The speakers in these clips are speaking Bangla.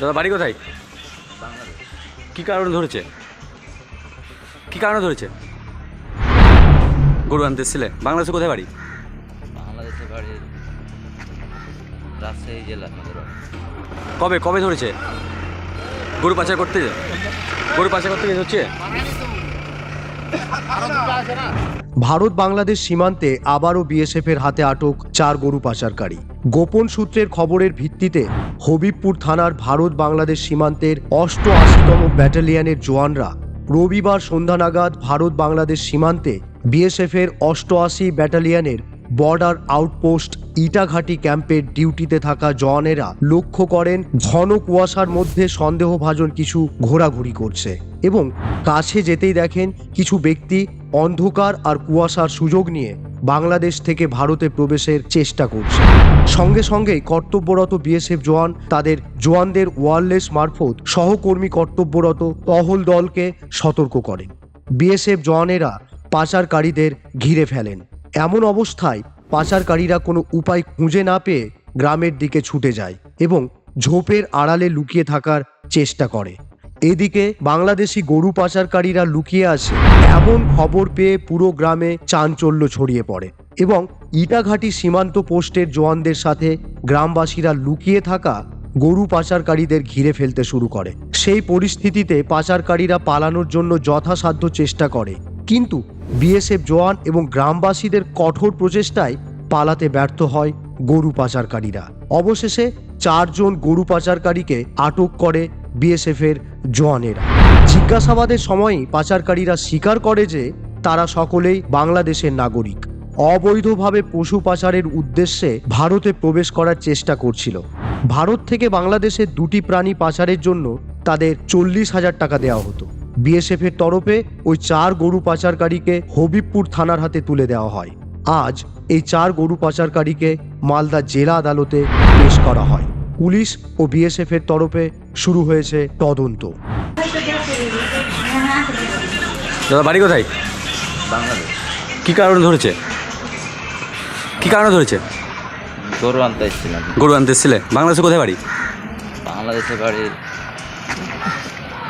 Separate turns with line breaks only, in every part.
দাদা বাড়ি কোথায়? কি কারণে ধরেছে? কি কারণে ধরেছে? গরু আনতে এসেছিলে? বাংলাদেশে কোথায় বাড়ি?
রাজশাহী জেলা
কবে কবে ধরেছে? গরু পাচার করতে গরু পাচার করতে গিয়ে হচ্ছে
ভারত বাংলাদেশ সীমান্তে আবারও বিএসএফের হাতে আটক চার গরু পাচারকারী। গোপন সূত্রের খবরের ভিত্তিতে হবিবপুর থানার ভারত বাংলাদেশ সীমান্তের অষ্ট আশিতম ব্যাটালিয়নের জওয়ানরা রবিবার সন্ধ্যা নাগাদ ভারত বাংলাদেশ সীমান্তে বিএসএফের অষ্টআশি ব্যাটালিয়নের বর্ডার আউটপোস্ট ইটাঘাটি ক্যাম্পের ডিউটিতে থাকা জওয়ানেরা লক্ষ্য করেন ঘন কুয়াশার মধ্যে সন্দেহভাজন কিছু ঘোরাঘুরি করছে। এবং কাছে যেতেই দেখেন কিছু ব্যক্তি অন্ধকার আর কুয়াশার সুযোগ নিয়ে বাংলাদেশ থেকে ভারতে প্রবেশের চেষ্টা করছে। সঙ্গে সঙ্গেই কর্তব্যরত বিএসএফ জওয়ান, তাদের জওয়ানদের ওয়ারলেস মারফত সহকর্মী কর্তব্যরত টহল দলকে সতর্ক করেন। বিএসএফ জওয়ানেরা পাচারকারীদের ঘিরে ফেলেন। এমন অবস্থায় পাচারকারীরা কোনো উপায় খুঁজে না পেয়ে গ্রামের দিকে ছুটে যায় এবং ঝোপের আড়ালে লুকিয়ে থাকার চেষ্টা করে। এদিকে বাংলাদেশি গরু পাচারকারীরা লুকিয়ে আসে এমন খবর পেয়ে পুরো গ্রামে চাঞ্চল্য ছড়িয়ে পড়ে এবং ইটাঘাটি সীমান্ত পোস্টের জওয়ানদের সাথে গ্রামবাসীরা লুকিয়ে থাকা গরু পাচারকারীদের ঘিরে ফেলতে শুরু করে। সেই পরিস্থিতিতে পাচারকারীরা পালানোর জন্য যথাসাধ্য চেষ্টা করে। কিন্তু বিএসএফ জওয়ান এবং গ্রামবাসীদের কঠোর প্রচেষ্টায় পালাতে ব্যর্থ হয় গরু পাচারকারীরা। অবশেষে চারজন গরু পাচারকারীকে আটক করে বিএসএফ এর জওয়ানেরা। জিজ্ঞাসাবাদের সময়ই পাচারকারীরা স্বীকার করে যে তারা সকলেই বাংলাদেশের নাগরিক। অবৈধভাবে পশু পাচারের উদ্দেশ্যে ভারতে প্রবেশ করার চেষ্টা করছিল। ভারত থেকে বাংলাদেশে দুটি প্রাণী পাচারের জন্য তাদের চল্লিশ হাজার টাকা দেওয়া হতো। বিএসএফ এর তরফে ওই চার গরু পাচারকারীকে হবিবপুর থানার হাতে তুলে দেওয়া হয়। আজ এই চার গরু পাচারকারীকে মালদা জেলা আদালতে পেশ করা হয়। পুলিশ ও বিএসএফ এর তরফে শুরু হয়েছে তদন্ত।
দাদা বাড়ি কোথায়?
বাংলাদেশ।
কি কারণে ধরেছে? কি কারণে ধরেছে?
গরু আনতে এসেছিলাম।
গরু আনতে এসেছিলে? বাংলাদেশে কোথায় বাড়ি?
বাংলাদেশের বাড়ির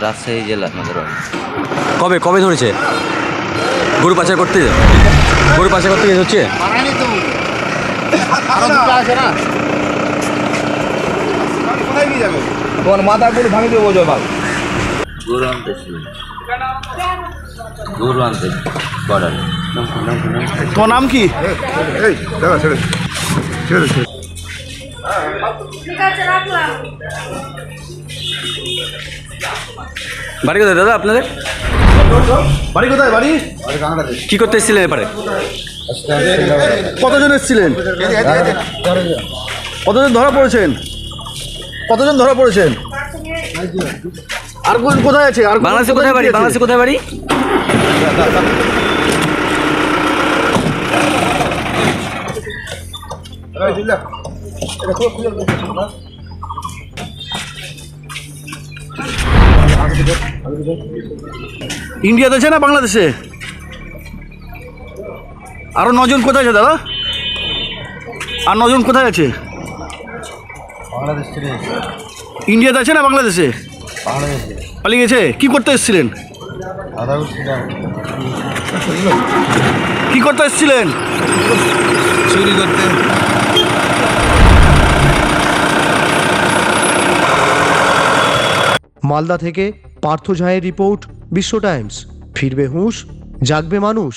রাজশাহী জেলা আমাদের
কবে কবে ধরেছে? গরু পাচার করতে গরু পাচার করতে হচ্ছে?
তোমার মাথা পুরো ভাঙি দেবো জবাব
গরু আনতে এসেছিলাম গরু আনতে বর্ডারে।
তোমার নাম কি?
বাড়ি কোথায় দাদা আপনাদের?
বাড়ি কোথায় বাড়ি?
কি করতে এসেছিলেন এবারে
কতজন এসেছিলেন? কতজন ধরা পড়েছেন? কতজন ধরা পড়েছেন? আর কোন- কোথায় আছে? আর
বাংলাদেশে কোথায় বাড়ি? বাংলাদেশে কোথায় বাড়ি?
ইন্ডিয়াতে আছে না বাংলাদেশে? আরও নজন কোথায় আছে দাদা? আর নজন কোথায় আছে? ইন্ডিয়াতে আছে না বাংলাদেশে? পালিয়ে গেছে? কি করতে এসেছিলেন? কি করতে এসেছিলেন?
চুরি করতে।
মালদা থেকে পার্থ ঝায়ের রিপোর্ট বিশ্ব টাইমস। ফিরবে হুঁশ জাগবে মানুষ।